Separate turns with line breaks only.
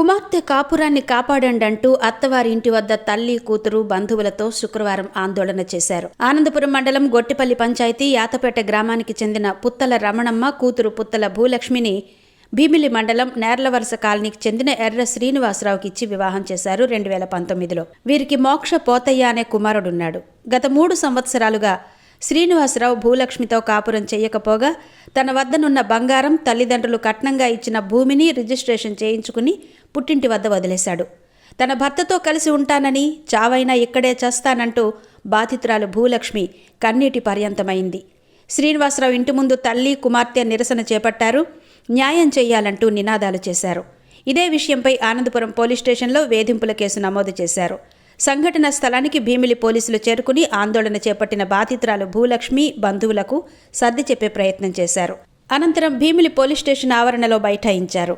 కుమార్తె కాపురాన్ని కాపాడండంటూ అత్తవారి ఇంటి వద్ద తల్లి కూతురు బంధువులతో శుక్రవారం ఆందోళన చేశారు. ఆనందపురం మండలం గొట్టిపల్లి పంచాయతీ యాతపేట గ్రామానికి చెందిన పుత్తల రమణమ్మ కూతురు పుత్తల భూలక్ష్మిని భీమిలి మండలం నేర్లవలస కాలనీకి చెందిన ఎర్ర శ్రీనివాసరావుకి ఇచ్చి వివాహం చేశారు రెండు వేల పంతొమ్మిదిలో. వీరికి మోక్ష పోతయ్య అనే కుమారుడున్నాడు. గత మూడు సంవత్సరాలుగా శ్రీనివాసరావు భూలక్ష్మితో కాపురం చేయకపోగా తన వద్దనున్న బంగారం తల్లిదండ్రులు కట్నంగా ఇచ్చిన భూమిని రిజిస్ట్రేషన్ చేయించుకుని పుట్టింటి వద్ద వదిలేశాడు. తన భర్తతో కలిసి ఉంటానని చావైనా ఇక్కడే చస్తానంటూ బాధితురాలు భూలక్ష్మి కన్నీటి పర్యంతమైంది. శ్రీనివాసరావు ఇంటి ముందు తల్లి కుమార్తె నిరసన చేపట్టారు న్యాయం చేయాలంటూ నినాదాలు చేశారు. ఇదే విషయంపై ఆనందపురం పోలీస్ స్టేషన్లో వేధింపుల కేసు నమోదు చేశారు. సంఘటన స్థలానికి భీమిలి పోలీసులు చేరుకుని ఆందోళన చేపట్టిన బాధితురాలు భూలక్ష్మి బంధువులకు సర్ది చెప్పే ప్రయత్నం చేశారు. అనంతరం భీమిలి పోలీస్ స్టేషన్ ఆవరణలో బైఠాయించారు.